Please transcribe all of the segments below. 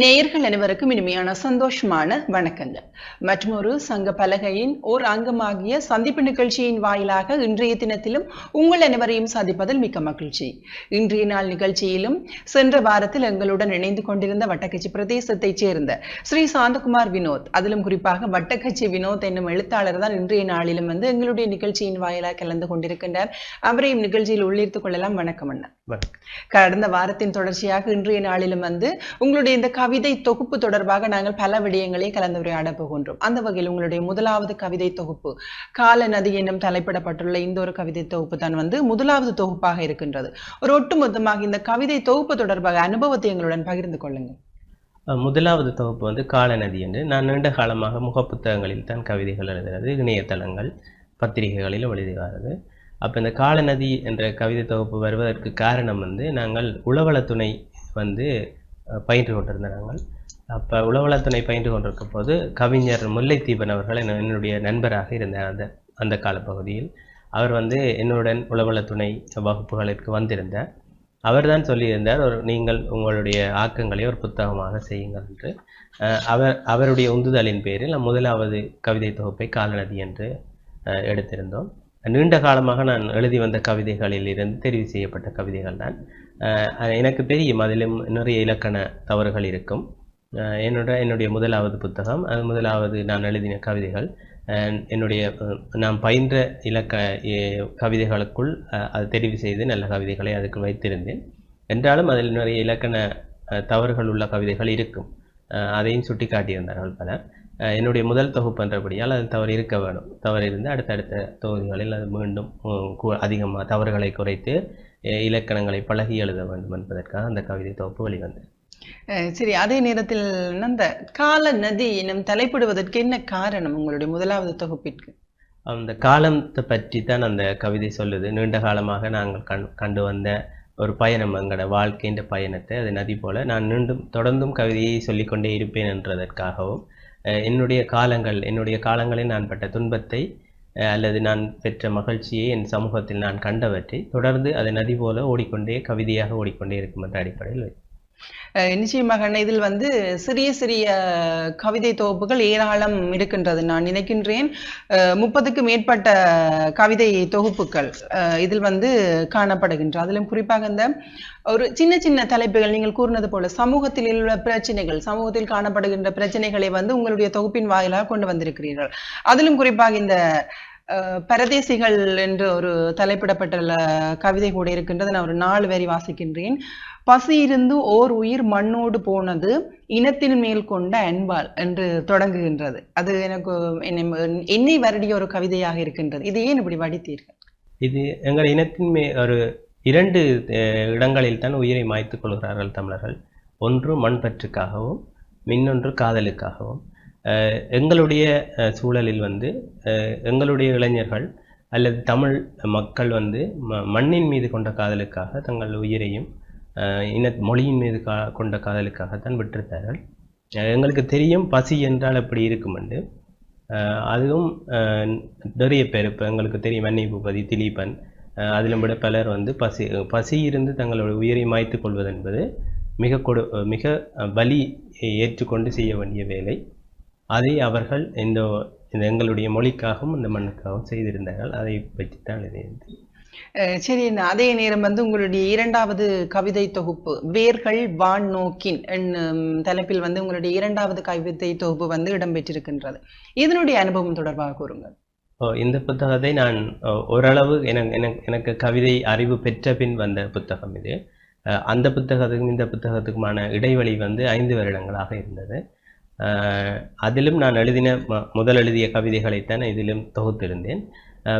நேயர்கள் அனைவருக்கும் இனிமையான சந்தோஷமான வணக்கங்கள். மற்றொரு சங்க பலகையின் ஓர் அங்கமாகிய சந்திப்பு நிகழ்ச்சியின் வாயிலாக இன்றைய தினத்திலும் உங்கள் அனைவரையும் சந்திப்பதில் மிக்க மகிழ்ச்சி. இன்றைய நாள் நிகழ்ச்சியிலும் சென்ற வாரத்தில் எங்களுடன் இணைந்து கொண்டிருந்த வட்டக்கச்சி பிரதேசத்தைச் சேர்ந்த ஸ்ரீ சாந்தகுமார் வினோத் அதிலும் குறிப்பாக வட்டக்கச்சி வினோத் என்னும் எழுத்தாளர் தான் இன்றைய நாளிலும் வந்து எங்களுடைய நிகழ்ச்சியின் வாயிலாக கலந்து கொண்டிருக்கின்றார். அவரையும் நிகழ்ச்சியில் உள்ளீர்த்துக் கொள்ளலாம். வணக்கம் அண்ணா. கடந்த வாரத்தின் தொடர்ச்சியாக இன்றைய நாளிலும் வந்து உங்களுடைய இந்த கவிதை தொகுப்பு தொடர்பாக நாங்கள் பல விடயங்களை கலந்துரையாட போகின்றோம். அந்த வகையில் உங்களுடைய முதலாவது கவிதை தொகுப்பு கால நதி என்னும் தலைப்பிடப்பட்டுள்ள இந்த ஒரு கவிதை தொகுப்பு தான் வந்து முதலாவது தொகுப்பாக இருக்கின்றது. ஒரு ஒட்டுமொத்தமாக இந்த கவிதை தொகுப்பு தொடர்பாக அனுபவத்தை எங்களுடன் பகிர்ந்து கொள்ளுங்கள். முதலாவது தொகுப்பு வந்து காலநதி என்று. நான் நீண்ட காலமாக முகப்புத்தகங்களில் தான் கவிதைகள் எழுதுகிறது இணையதளங்கள் பத்திரிகைகளிலும் எழுதுகிறது. அப்போ இந்த காலநதி என்ற கவிதை தொகுப்பு வருவதற்கு காரணம் வந்து நாங்கள் உளவளத்துணை வந்து பயின்று கொண்டிருந்த நாங்கள். அப்போ உளவளத்துணை பயின்று கொண்டிருக்கும் போது கவிஞர் முல்லைத்தீபன் அவர்கள் என்ன- என்னுடைய நண்பராக இருந்தார் அந்த அந்த காலப்பகுதியில். அவர் வந்து என்னுடன் உளவளத்துணை வகுப்புகளுக்கு வந்திருந்தார். அவர் தான் சொல்லியிருந்தார் ஒரு நீங்கள் உங்களுடைய ஆக்கங்களை ஒரு புத்தகமாக செய்யுங்கள் என்று. அவர் அவருடைய உந்துதலின் பேரில் நான் முதலாவது கவிதை தொகுப்பை காலநதி என்று எடுத்திருந்தோம். நீண்ட காலமாக நான் எழுதி வந்த கவிதைகளில் இருந்து தெரிவு செய்யப்பட்ட கவிதைகள் தான். எனக்கு தெரியும். அதிலும் நிறைய இலக்கண தவறுகள் இருக்கும். என்னோட என்னுடைய முதலாவது புத்தகம் அது முதலாவது நான் எழுதின கவிதைகள். என்னுடைய நான் பயின்ற இலக்க கவிதைகளுக்குள் அது தெரிவு செய்து நல்ல கவிதைகளை அதுக்கு வைத்திருந்தேன். என்றாலும் அதில் நிறைய இலக்கண தவறுகள் உள்ள கவிதைகள் இருக்கும். அதையும் சுட்டி காட்டியிருந்தார்கள் பலர். என்னுடைய முதல் தொகுப்பு என்றபடியால் அது தவறு இருக்க வேணும் தவறு இருந்து அடுத்தடுத்த தொகுதிகளில் அது மீண்டும் அதிகமாக தவறுகளை குறைத்து இலக்கணங்களை பழகி எழுத வேண்டும் என்பதற்காக அந்த கவிதை தொகுப்பு வெளிவந்தது. சரி அதே நேரத்தில் அந்த கால நதி என்னும் தலைப்பிடுவதற்கு என்ன காரணம் உங்களுடைய முதலாவது தொகுப்பிற்கு? அந்த காலத்தை பற்றி தான் அந்த கவிதை சொல்லுது. நீண்ட காலமாக நாங்கள் கண் கண்டு வந்த ஒரு பயணம் எங்களோட வாழ்க்கைன்ற பயணத்தை அது நதி போல நான் மீண்டும் தொடர்ந்தும் கவிதையை சொல்லிக்கொண்டே இருப்பேன் என்றதற்காகவும் என்னுடைய காலங்கள் என்னுடைய காலங்களில் நான் பட்ட துன்பத்தை அல்லது நான் பெற்ற மகிழ்ச்சியை என் சமூகத்தில் நான் கண்டவற்றை தொடர்ந்து அது நதி போல ஓடிக்கொண்டே கவிதையாக ஓடிக்கொண்டே இருக்கும் என்ற அடிப்படையில் நிச்சயமாக இதில் வந்து சிறிய சிறிய கவிதை தொகுப்புகள் ஏராளம் இருக்கின்றது. நான் நினைக்கின்றேன் முப்பதுக்கு மேற்பட்ட கவிதை தொகுப்புகள் இதில் வந்து காணப்படுகின்ற அதிலும் குறிப்பாக இந்த ஒரு சின்ன சின்ன தலைப்புகள் நீங்கள் கூறினது போல சமூகத்தில் உள்ள பிரச்சனைகள் சமூகத்தில் காணப்படுகின்ற பிரச்சனைகளை வந்து உங்களுடைய தொகுப்பின் வாயிலாக கொண்டு வந்திருக்கிறீர்கள். அதிலும் குறிப்பாக இந்த பரதேசிகள் என்று ஒரு தலைப்பிடப்பட்டுள்ள கவிதை கூட இருக்கின்றது. நான் ஒரு நாலு வரி வாசிக்கின்றேன். பசி இருந்து ஓர் உயிர் மண்ணோடு போனது இனத்தின் மேல் கொண்ட அன்பால் என்று தொடங்குகின்றது. அது எனக்கு என்னை என்னை வருடிய ஒரு கவிதையாக இருக்கின்றது. இது ஏன் இப்படி வடித்தீர்கள்? இது எங்கள் இனத்தின் மே ஒரு இரண்டு இடங்களில் தான் உயிரை மாய்த்துக் கொள்கிறார்கள் தமிழர்கள். ஒன்று மண்பற்றுக்காகவும் இன்னொன்று காதலுக்காகவும். எங்களுடைய சூழலில் வந்து எங்களுடைய இளைஞர்கள் அல்லது தமிழ் மக்கள் வந்து ம மண்ணின் மீது கொண்ட காதலுக்காக தங்கள் உயிரையும் இன மொழியின் மீது கா கொண்ட காதலுக்காகத்தான் விட்டிருந்தார்கள் எங்களுக்கு தெரியும் பசி என்றால் அப்படி இருக்கும் என்று. அதுவும் நிறைய பேர் இப்போ எங்களுக்கு தெரியும். வன்னி பூபதி திலீபன் அதிலும் விட பலர் வந்து பசி பசி இருந்து தங்களோட உயிரை மாய்த்து கொள்வது என்பது மிக கொடு மிக பலி ஏற்றுக்கொண்டு செய்ய வேண்டிய வேலை. அதை அவர்கள் இந்த இந்த எங்களுடைய மொழிக்காகவும் இந்த மண்ணுக்காகவும் செய்திருந்தார்கள். அதை பற்றித்தான் எழுதியிருந்தேன் அஹ் சரி அதே நேரம் வந்து உங்களுடைய இரண்டாவது கவிதை தொகுப்பு வேர்கள் வான் நோக்கின் தலைப்பில் வந்து உங்களுடைய இரண்டாவது கவிதை தொகுப்பு வந்து இடம்பெற்றிருக்கின்றது. இதனுடைய அனுபவம் தொடர்பாக கூறுங்கள். ஓ, இந்த புத்தகத்தை நான் ஓரளவு எனக்கு எனக்கு கவிதை அறிவு பெற்ற பின் வந்த புத்தகம் இது. அந்த புத்தகத்துக்கும் இந்த புத்தகத்துக்குமான இடைவெளி வந்து ஐந்து வருடங்களாக இருந்தது. அதிலும் நான் எழுதின ம- முதல் எழுதிய கவிதைகளைத்தான் இதிலும் தொகுத்திருந்தேன்.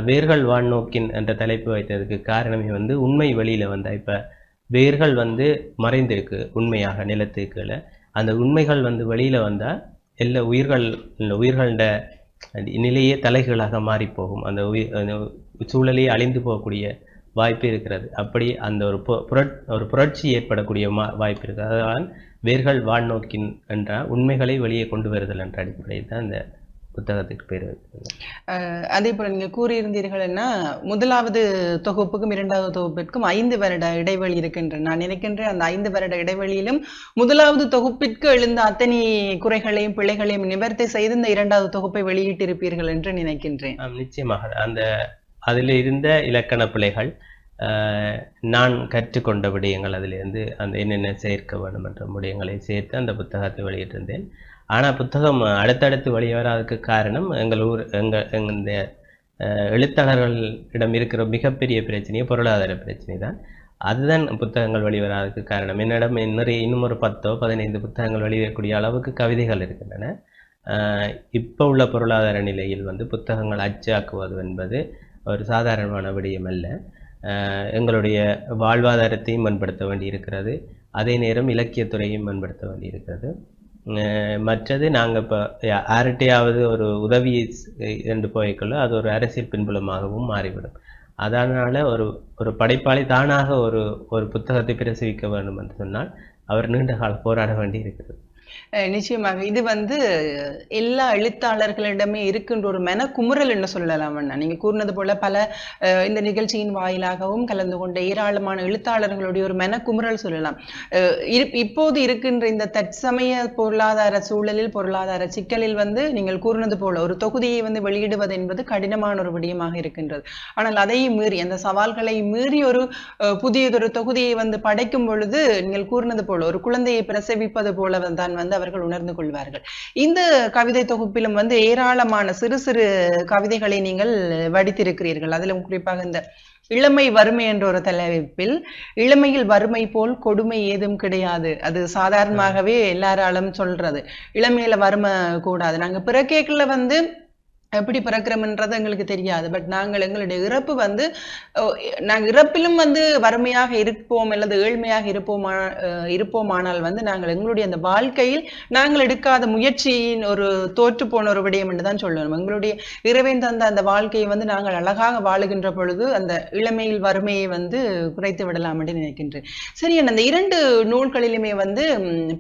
வேர்கள் வான்நோக்கின் என்ற தலைப்பு வைத்ததுக்கு காரணமே வந்து உண்மை வெளியில் வந்த இப்போ வேர்கள் வந்து மறைந்திருக்கு உண்மையாக நிலத்துக்கு கீழே. அந்த உண்மைகள் வந்து வெளியில் வந்தால் எல்லா உயிர்கள் உயிர்களோட நிலையே தலைகளாக மாறிப்போகும். அந்த உயிர் அந்த சூழலே அழிந்து போகக்கூடிய வாய்ப்பு இருக்கிறது. அப்படி அந்த ஒரு புரட் ஒரு புரட்சி ஏற்படக்கூடிய மா வாய்ப்பு இருக்குது அதனால் வேர்கள் வாழ்நோக்கின் என்ற உண்மைகளை வெளியே கொண்டு வருதல் என்ற அடிப்படையில் தான் இந்த புத்தகத்துக்கு பேர் அதே போல நீங்க கூறியிருந்தீர்கள்னா முதலாவது தொகுப்புக்கும் இரண்டாவது தொகுப்பிற்கும் ஐந்து வருட இடைவெளி இருக்கின்றன நான் நினைக்கின்றேன் அந்த ஐந்து வருட இடைவெளியிலும் முதலாவது தொகுப்பிற்கு எழுந்த அத்தனை குறைகளையும் பிழைகளையும் நிவர்த்தி செய்து இந்த இரண்டாவது தொகுப்பை வெளியிட்டிருப்பீர்கள் என்று நினைக்கின்றேன். நிச்சயமாக. அந்த அதில் இருந்த இலக்கண பிழைகள் நான் கற்றுக்கொண்ட விடயங்கள் அதிலிருந்து அந்த என்னென்ன சேர்க்க வேண்டும் என்ற விடயங்களை சேர்த்து அந்த புத்தகத்தை வெளியிட்டிருந்தேன். ஆனால் புத்தகம் அடுத்தடுத்து வெளிவராததுக்கு காரணம் எங்கள் ஊர் எங்கள் எங்கள் இந்த எழுத்தாளர்களிடம் இருக்கிற மிகப்பெரிய பிரச்சனையே பொருளாதார பிரச்சனை தான். அதுதான் புத்தகங்கள் வெளிவராததுக்கு காரணம். என்னிடம் நிறைய இன்னும் ஒரு பத்தோ பதினைந்து புத்தகங்கள் வெளிவரக்கூடிய அளவுக்கு கவிதைகள் இருக்கின்றன. இப்போ உள்ள பொருளாதார நிலையில் வந்து புத்தகங்கள் அச்சாக்குவது என்பது ஒரு சாதாரணமான விடயம் அல்ல. எங்களுடைய வாழ்வாதாரத்தையும் மேம்படுத்த வேண்டியிருக்கிறது. அதே நேரம் இலக்கியத்துறையும் மேம்படுத்த வேண்டியிருக்கிறது. மற்றது நாங்கள் இப்போ யார்கிட்டையாவது ஒரு உதவியை என்று போய்க்கொள்ள அது ஒரு அரசியல் பின்புலமாகவும் மாறிவிடும். அதனால் ஒரு ஒரு படைப்பாளி தானாக ஒரு ஒரு புத்தகத்தை பிரசவிக்க வேண்டும் என்று சொன்னால் அவர் நீண்ட கால போராட வேண்டி இருக்கிறது நிச்சயமாக. இது வந்து எல்லா எழுத்தாளர்களிடமே இருக்கின்ற ஒரு மன குமுறல் என்று சொல்லலாம் அண்ணா. நீங்க கூறினது போல பல இந்த நிகழ்ச்சியின் வாயிலாகவும் கலந்து கொண்ட ஏராளமான எழுத்தாளர்களுடைய ஒரு மன குமுறல் சொல்லலாம் இப்போது இருக்கின்ற இந்த தற்சமய பொருளாதார சூழலில் பொருளாதார சிக்கலில் வந்து நீங்கள் கூறினது போல ஒரு தொகுதியை வந்து வெளியிடுவது என்பது கடினமான ஒரு விடயமாக இருக்கின்றது. ஆனால் அதையும் மீறி அந்த சவால்களை மீறி ஒரு புதியதொரு தொகுதியை வந்து படைக்கும் பொழுது நீங்கள் கூறினது போல ஒரு குழந்தையை பிரசவிப்பது போல தான் வந்து அவர்கள் உணர்ந்து கொள்வார்கள். இந்த கவிதை தொகுப்பிலும் வந்து ஏராளமான சிறு சிறு கவிதைகளை நீங்கள் வடித்திருக்கிறீர்கள். அதிலும் குறிப்பாக இந்த இளமை வறுமை என்ற ஒரு தலைப்பில் இளமையில் வறுமை போல் கொடுமை ஏதும் கிடையாது. அது சாதாரணமாகவே எல்லாராலும் சொல்றது. இளமையில வறுமை கூடாது. நாங்க பிறக்கேக்கில் வந்து எப்படி பிறக்கிறோம்ன்றது எங்களுக்கு தெரியாது. பட் நாங்கள் எங்களுடைய இறப்பு வந்து நாங்கள் இறப்பிலும் வந்து வறுமையாக இருப்போம் அல்லது ஏழ்மையாக இருப்போமா இருப்போமானால் வந்து நாங்கள் எங்களுடைய அந்த வாழ்க்கையில் நாங்கள் எடுக்காத முயற்சியின் ஒரு தோற்று போன ஒரு விடயம் என்று தான் சொல்லணும். எங்களுடைய இறைவன் தந்த அந்த வாழ்க்கையை வந்து நாங்கள் அழகாக வாழுகின்ற பொழுது அந்த இளமையில் வறுமையை வந்து குறைத்து விடலாம் என்று நினைக்கின்றேன். சரி அந்த இரண்டு நூல்களிலுமே வந்து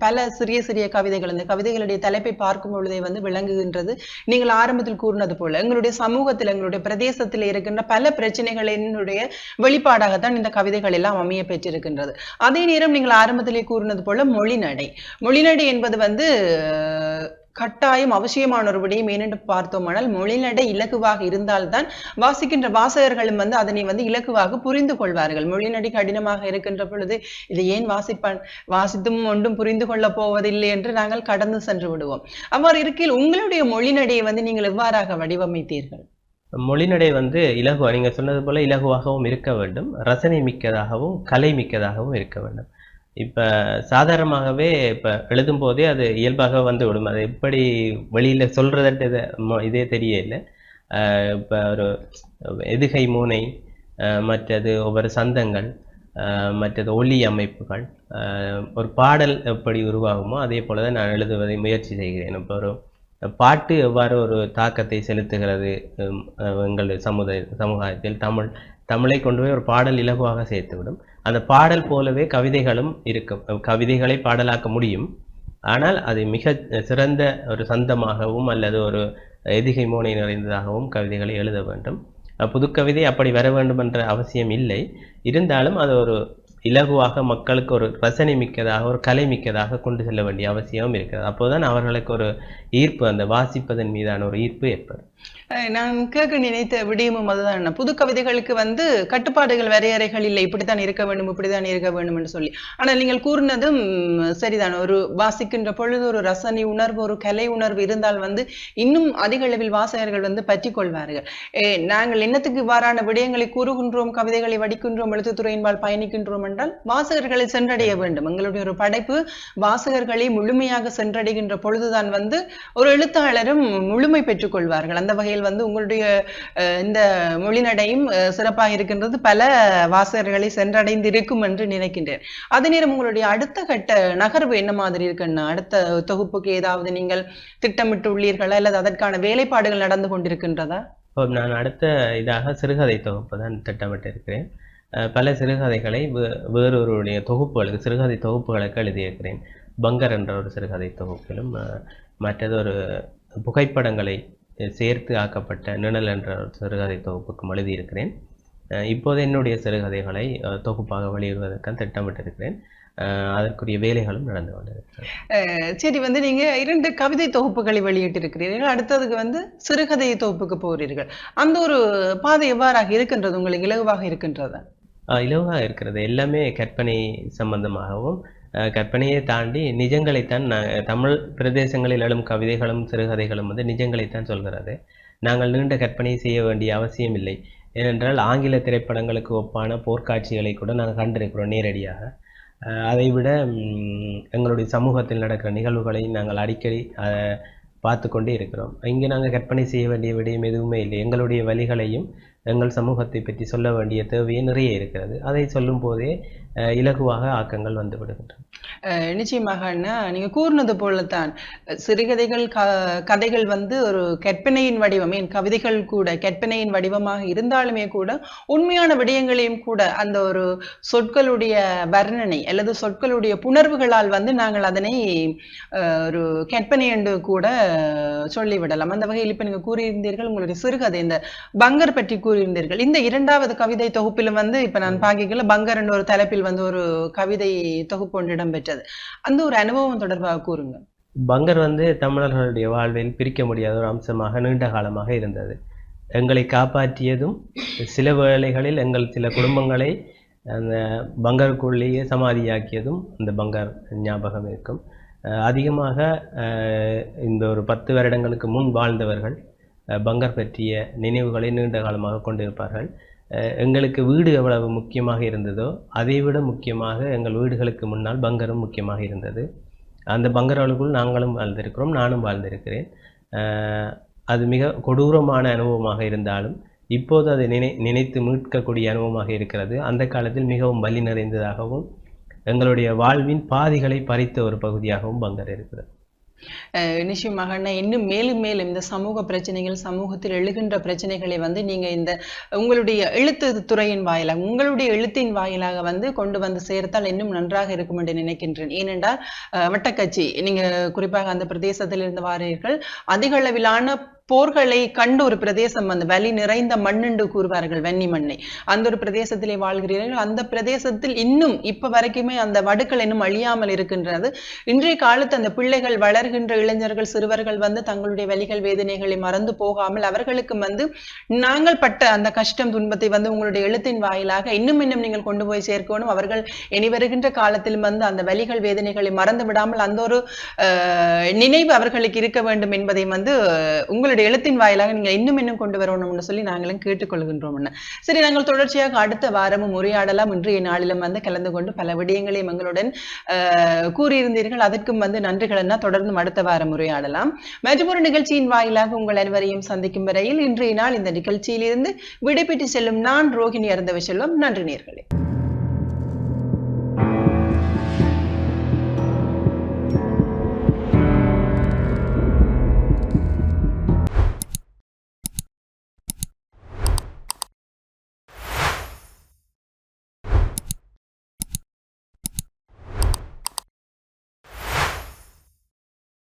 பல சிறிய சிறிய கவிதைகள் அந்த கவிதைகளுடைய தலைப்பை பார்க்கும் பொழுதே வந்து விளங்குகின்றது. நீங்கள் ஆரம்பத்தில் சொன்னது போல எங்களுடைய சமூகத்தில் எங்களுடைய பிரதேசத்தில் இருக்கின்ற பல பிரச்சனைகளினுடைய வெளிப்பாடாகத்தான் இந்த கவிதைகள் எல்லாம் அமைய பெற்றிருக்கின்றது. அதே நேரம் நீங்கள் ஆரம்பத்திலே கூறினது போல மொழிநடை. மொழிநடை என்பது வந்து கட்டாயம் அவசியமான ஒரு விடயம் ஏனென்று பார்த்தோமானால் மொழிநடை இலகுவாக இருந்தால்தான் வாசிக்கின்ற வாசகர்களும் வந்து அதனை வந்து இலகுவாக புரிந்து கொள்வார்கள். மொழிநடை கடினமாக இருக்கின்ற பொழுது இதை ஏன் வாசிப்பான்? வாசித்தும் ஒன்றும் புரிந்து கொள்ளப் போவதில்லை என்று நாங்கள் கடந்து சென்று விடுவோம். அவ்வாறு இருக்கையில் உங்களுடைய மொழிநடையை வந்து நீங்கள் எவ்வாறாக வடிவமைத்தீர்கள்? மொழிநடை வந்து இலகுவா? நீங்கள் சொன்னது போல இலகுவாகவும் இருக்க வேண்டும். ரசனை மிக்கதாகவும் கலை மிக்கதாகவும் இருக்க வேண்டும். இப்போ சாதாரணமாகவே இப்போ எழுதும் போதே அது இயல்பாக வந்து விடும். அது எப்படி வெளியில் சொல்கிறதற்கு இதே தெரியல. இப்போ ஒரு எதுகை மூனை மற்றது ஒவ்வொரு சந்தங்கள் மற்றது ஒளி அமைப்புகள் ஒரு பாடல் எப்படி உருவாகுமோ அதே போல தான் நான் எழுதுவதை முயற்சி செய்கிறேன். இப்போ ஒரு பாட்டு எவ்வாறு ஒரு தாக்கத்தை செலுத்துகிறது எங்கள் சமுதாய சமுதாயத்தில் தமிழ் தமிழை கொண்டு போய் ஒரு பாடல் இலகுவாக சேர்த்துவிடும். அந்த பாடல் போலவே கவிதைகளும் இருக்கும் கவிதைகளை பாடலாக்க முடியும். ஆனால் அது மிக சிறந்த ஒரு சந்தமாகவும் அல்லது ஒரு எதிகை மோனை நிறைந்ததாகவும் கவிதைகளை எழுத வேண்டும். புதுக்கவிதை அப்படி வர வேண்டும் என்ற அவசியம் இல்லை. இருந்தாலும் அது ஒரு இலகுவாக மக்களுக்கு ஒரு ரசனை மிக்கதாக ஒரு கலை மிக்கதாக கொண்டு செல்ல வேண்டிய அவசியமும் இருக்கிறது. அப்போதுதான் அவர்களுக்கு ஒரு ஈர்ப்பு அந்த வாசிப்பதன் மீதான ஒரு ஈர்ப்பு ஏற்படும். நான் கேட்க நினைத்த விடயமும் அதுதான். புது கவிதைகளுக்கு வந்து கட்டுப்பாடுகள் வரையறைகள் இல்லை. இப்படித்தான் இருக்க வேண்டும் இப்படித்தான் இருக்க வேண்டும் என்று சொல்லி. ஆனால் நீங்கள் கூறினதும் சரிதான். ஒரு வாசிக்கின்ற பொழுது ஒரு ரசனை உணர்வு ஒரு கலை உணர்வு இருந்தால் வந்து இன்னும் அதிக அளவில் வாசகர்கள் வந்து பற்றி கொள்வார்கள். நாங்கள் என்னத்துக்கு இவ்வாறான விடயங்களை கூறுகின்றோம் கவிதைகளை வடிக்கின்றோம் எழுத்துத்துறையின்பால் பயணிக்கின்றோம் என்றால் வாசகர்களை சென்றடைய வேண்டும். எங்களுடைய ஒரு படைப்பு வாசகர்களை முழுமையாக சென்றடைகின்ற பொழுதுதான் வந்து ஒரு எழுத்தாளரும் முழுமை பெற்றுக் கொள்வார்கள். அந்த வகையில் வந்து உங்களுடைய இந்த மொழிநடையும் சிறப்பாக இருக்கின்றது. பல வாசகர்களை சென்றடைந்து இருக்கும் என்று நினைக்கின்றேன். அதே நேரம் உங்களுடைய அடுத்த கட்ட நகர்வு என்ன மாதிரி இருக்குன்னா அடுத்த தொகுப்புக்கு ஏதாவது நீங்கள் திட்டமிட்டு உள்ளீர்களா? அல்லது அதற்கான வேலைப்பாடுகள் நடந்து கொண்டிருக்கின்றதா? நான் அடுத்த இதாக சிறுகதை தொகுப்பு தான் திட்டமிட்டிருக்கிறேன். அஹ் பல சிறுகதைகளை வே- வேறொருடைய தொகுப்புகளுக்கு சிறுகதை தொகுப்புகளுக்கு எழுதியிருக்கிறேன். பங்கர் என்ற ஒரு சிறுகதை தொகுப்பிலும் மற்றது ஒரு புகைப்படங்களை சேர்த்து ஆக்கப்பட்ட நிழல் என்ற ஒரு சிறுகதை தொகுப்புக்கும் எழுதியிருக்கிறேன். இப்போது என்னுடைய சிறுகதைகளை தொகுப்பாக வெளியிடுவதற்கு திட்டமிட்டிருக்கிறேன். அதற்குரிய வேலைகளும் நடந்து கொண்டிருக்கிறது. சரி வந்து நீங்க இரண்டு கவிதை தொகுப்புகளை வெளியிட்டிருக்கிறீர்கள். அடுத்ததுக்கு வந்து சிறுகதை தொகுப்புக்கு போகிறீர்கள். அந்த ஒரு பாதை எவ்வாறாக இருக்கின்றது? உங்களுக்கு இலகுவாக இருக்கின்றதா? இலவாக இருக்கிறது. எல்லாமே கற்பனை சம்பந்தமாகவும் கற்பனையை தாண்டி நிஜங்களைத்தான் நான் தமிழ் பிரதேசங்களில் எழும் கவிதைகளும் சிறுகதைகளும் வந்து நிஜங்களைத்தான் சொல்கிறது. நாங்கள் நீண்ட கற்பனை செய்ய வேண்டிய அவசியம் இல்லை. ஏனென்றால் ஆங்கில திரைப்படங்களுக்கு ஒப்பான போர்க்காட்சிகளை கூட நாங்கள் கண்டிருக்கிறோம் நேரடியாக. அதை விட எங்களுடைய சமூகத்தில் நடக்கிற நிகழ்வுகளை நாங்கள் அடிக்கடி பார்த்து கொண்டே இருக்கிறோம். இங்கே நாங்கள் கற்பனை செய்ய வேண்டிய விடயம் எதுவுமே இல்லை. எங்களுடைய வழிகளையும் எங்கள் சமூகத்தை பற்றி சொல்ல வேண்டிய தேவையே நிறைய இருக்கிறது. அதை சொல்லும் போதே இலகுவாக ஆக்கங்கள் வந்து விடுகின்றன நிச்சயமாக அண்ணா நீங்க கூறினது போலத்தான். சிறுகதைகள் க கதைகள் வந்து ஒரு கற்பனையின் வடிவம் ஏன் கவிதைகள் கூட கற்பனையின் வடிவமாக இருந்தாலுமே கூட உண்மையான விடயங்களையும் கூட அந்த ஒரு சொற்களுடைய வர்ணனை அல்லது சொற்களுடைய புணர்வுகளால் வந்து நாங்கள் அதனை ஒரு கற்பனை என்று கூட சொல்லிவிடலாம். அந்த வகையில் இப்ப நீங்க கூறியிருந்தீர்கள் உங்களுடைய சிறுகதை இந்த பங்கர் பற்றி கூறியிருந்தீர்கள். இந்த இரண்டாவது கவிதை தொகுப்பிலும் வந்து இப்ப நான் பாக்கிக்கல பங்கர் என்ற ஒரு தலைப்பில் வந்து ஒரு கவிதை தொகுப்பு ஒன்று இடம்பெற்றது. அந்த ஒரு அனுபவம் தொடர்பாக கூறுங்க. பங்கர் வந்து தமிழர்களுடைய வாழ்வில் பிரிக்க முடியாத ஒரு அம்சமாக நீண்ட காலமாக இருந்தது. எங்களை காப்பாற்றியதும் சில வேளைகளில் எங்கள் சில குடும்பங்களை அந்த பங்கருக்குள்ளேயே சமாதியாக்கியதும் அந்த பங்கர் ஞாபகம் இருக்கும். அதிகமாக இந்த ஒரு பத்து வருடங்களுக்கு முன் வாழ்ந்தவர்கள் பங்கர் பற்றிய நினைவுகளை நீண்ட காலமாக கொண்டிருப்பார்கள். எங்களுக்கு வீடு எவ்வளவு முக்கியமாக இருந்ததோ அதைவிட முக்கியமாக எங்கள் வீடுகளுக்கு முன்னால் பங்கரும் முக்கியமாக இருந்தது. அந்த பங்கர்களுக்குள் நாங்களும் வாழ்ந்திருக்கிறோம் நானும் வாழ்ந்திருக்கிறேன். அது மிக கொடூரமான அனுபவமாக இருந்தாலும் இப்போது அதை நினை நினைத்து மீட்கக்கூடிய அனுபவமாக இருக்கிறது. அந்த காலத்தில் மிகவும் வலி நிறைந்ததாகவும் எங்களுடைய வாழ்வின் பாதிகளை பறித்த ஒரு பகுதியாகவும் பங்கர் இருக்கிறது. நிச்சயமாக மகனை இன்னும் மேலும் மேலும் இந்த சமூக பிரச்சனைகள் சமூகத்தில் எழுகின்ற பிரச்சனைகளை வந்து நீங்க இந்த உங்களுடைய எழுத்து துறையின் வாயிலாக உங்களுடைய எழுத்தின் வாயிலாக வந்து கொண்டு வந்து சேர்த்தால் இன்னும் நன்றாக இருக்கும் என்று நினைக்கின்றேன். ஏனென்றால் வட்டக்கட்சி நீங்க குறிப்பாக அந்த பிரதேசத்தில் இருந்து வாரீர்கள் அதிக அளவிலான போர்களை கண்டு ஒரு பிரதேசம் வந்து வலி நிறைந்த மண்ணென்று கூறுவார்கள் வெண்ணி மண்ணை. அந்த ஒரு பிரதேசத்திலே வாழ்கிறீர்கள். அந்த பிரதேசத்தில் இன்னும் இப்ப வரைக்குமே அந்த வடுக்கள் இன்னும் அழியாமல் இருக்கின்றது. இன்றைய காலத்து அந்த பிள்ளைகள் வளர்கின்ற இளைஞர்கள் சிறுவர்கள் வந்து தங்களுடைய வலிகள் வேதனைகளை மறந்து போகாமல் அவர்களுக்கு வந்து நாங்கள் பட்ட அந்த கஷ்டம் துன்பத்தை வந்து உங்களுடைய எழுத்தின் வாயிலாக இன்னும் இன்னும் நீங்கள் கொண்டு போய் சேர்க்கணும். அவர்கள் இனி வருகின்ற காலத்திலும் வந்து அந்த வலிகள் வேதனைகளை மறந்து விடாமல் அந்த ஒரு நினைவு அவர்களுக்கு இருக்க வேண்டும் என்பதை வந்து உங்களுடைய உங்களுடைய எழுத்தின் வாயிலாக நீங்கள் இன்னும் இன்னும் கொண்டு வரணும்னு சொல்லி நாங்களும் கேட்டுக்கொள்கின்றோம் அண்ணா. சரி நாங்கள் தொடர்ச்சியாக அடுத்த வாரமும் உரையாடலாம். இன்றைய நாளிலும் வந்து கலந்து கொண்டு பல விடயங்களையும் எங்களுடன் கூறியிருந்தீர்கள். அதற்கும் வந்து நன்றிகள் தொடர்ந்து அடுத்த வாரம் உரையாடலாம். மற்றொரு நிகழ்ச்சியின் வாயிலாக உங்கள் அனைவரையும் சந்திக்கும் வரையில் இன்றைய நாள் இந்த நிகழ்ச்சியிலிருந்து விடைபெற்று செல்லும் நான் ரோகிணி அருந்தவ செல்வம் நன்றி நேர்களே.